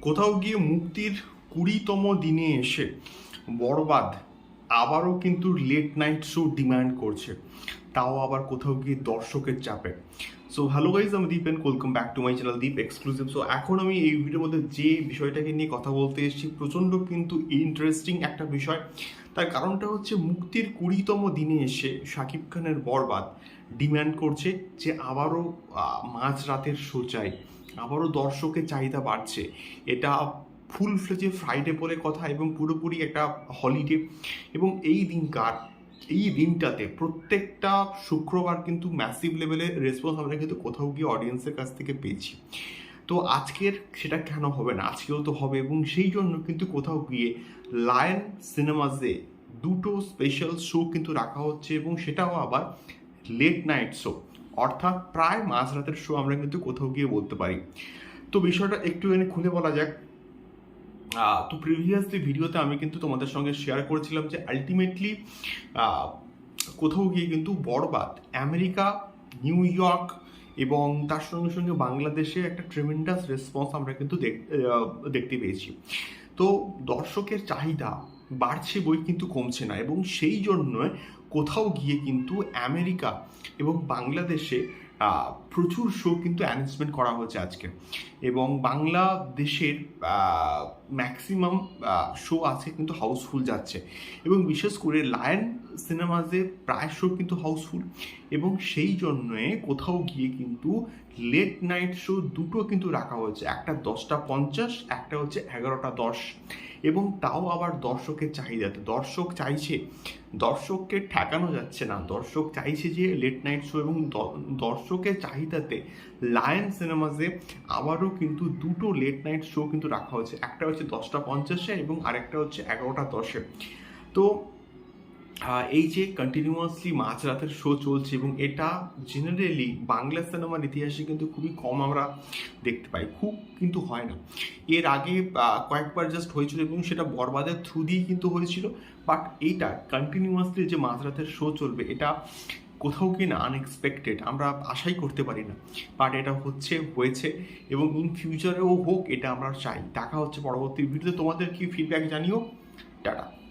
কোথাও গিয়ে মুক্তির কুড়িতম দিনে এসে বরবাদ আবারও কিন্তু লেট নাইট শো ডিমান্ড করছে। তাও আবার কোথাও গিয়ে দর্শকের চাপে। সো হ্যালো গাইজ আমি Deep and welcome back to my channel Deep exclusive so এখন আমি এই ভিডিওর মধ্যে যে বিষয়টাকে নিয়ে কথা বলতে এসেছি প্রচণ্ড কিন্তু ইন্টারেস্টিং একটা বিষয়। তার কারণটা হচ্ছে মুক্তির কুড়িতম দিনে এসে শাকিব খানের বরবাদ ডিমান্ড করছে যে আবারও আহ, মাঝ রাতের শো চাই আবারও দর্শকের চাহিদা বাড়ছে। এটা ফুল ফ্লেজে ফ্রাইডে বলে কথা এবং পুরোপুরি একটা হলিডে এবং এই দিনকার এই দিনটাতে প্রত্যেকটা শুক্রবার কিন্তু ম্যাসিভ লেভেলের রেসপন্স আমরা কিন্তু কোথাও গিয়ে অডিয়েন্সের কাছ থেকে পেয়েছি। তো আজকের সেটা কেন হবে না? আজকেও তো হবে এবং সেই জন্য কিন্তু কোথাও গিয়ে লায়ন সিনেমাসে দুটো স্পেশাল শো কিন্তু রাখা হচ্ছে এবং সেটাও আবার লেট নাইট শো অর্থাৎ প্রায় মাঝরাতের শো আমরা কিন্তু কোথাও গিয়ে বলতে পারি। তো বিষয়টা একটুখানি খুলে বলা যাক। তো প্রিভিয়াসলি ভিডিওতে আমি কিন্তু তোমাদের সঙ্গে শেয়ার করেছিলাম যে আলটিমেটলি কোথাও গিয়ে কিন্তু বরবাদ। আমেরিকা, নিউ ইয়র্ক এবং তার সঙ্গে সঙ্গে বাংলাদেশে একটা ট্রেমেন্ডাস রেসপন্স আমরা কিন্তু দেখ- দেখতে পেয়েছি। তো দর্শকের চাহিদা বাড়ছে বই কিন্তু কমছে না এবং সেই জন্য কোথাও গিয়ে কিন্তু আমেরিকা এবং বাংলাদেশে প্রচুর শো কিন্তু অ্যানাউন্সমেন্ট করা হয়েছে আজকে। এবং বাংলাদেশের ম্যাক্সিমাম শো আছে কিন্তু হাউসফুল যাচ্ছে। এবং বিশেষ করে লায়ন সিনেমাজে প্রায় শো কিন্তু হাউসফুল এবং সেই জন্যে কোথাও গিয়ে কিন্তু লেট নাইট শো দুটো কিন্তু রাখা হয়েছে। একটা দশটা পঞ্চাশ, একটা হচ্ছে এগারোটা দশ। এবং তাও আবার দর্শকের চাহিদাতে। দর্শক চাইছে, দর্শককে ঠেকানো যাচ্ছে না। দর্শক চাইছে যে লেট নাইট শো এবং দর্শকের চাহিদাতে লায়ন সিনেমাসে আবারও কিন্তু দুটো লেট নাইট শো কিন্তু রাখা হয়েছে। একটা হচ্ছে দশটা পঞ্চাশে এবং আরেকটা হচ্ছে এগারোটা দশে। তো এই যে কন্টিনিউয়াসলি মাঝরাতের শো চলছে এবং এটা জেনারেলি বাংলা সিনেমার ইতিহাসে কিন্তু খুবই কম আমরা দেখতে পাই। খুব কিন্তু হয় না। এর আগে কয়েকবার জাস্ট হয়েছিল এবং সেটা বরবাদের থ্রু দিয়েই কিন্তু হয়েছিল। বাট এইটা কন্টিনিউয়াসলি যে মাঝরাতের শো চলবে, এটা কোথাও কি না আনএক্সপেক্টেড আমরা আশাই করতে পারি না। বাট এটা হচ্ছে, হয়েছে এবং ইন ফিউচারেও হোক, এটা আমরা চাই। দেখা হচ্ছে পরবর্তী ভিডিওতে তোমাদের কি ফিডব্যাক জানিও? টাটা।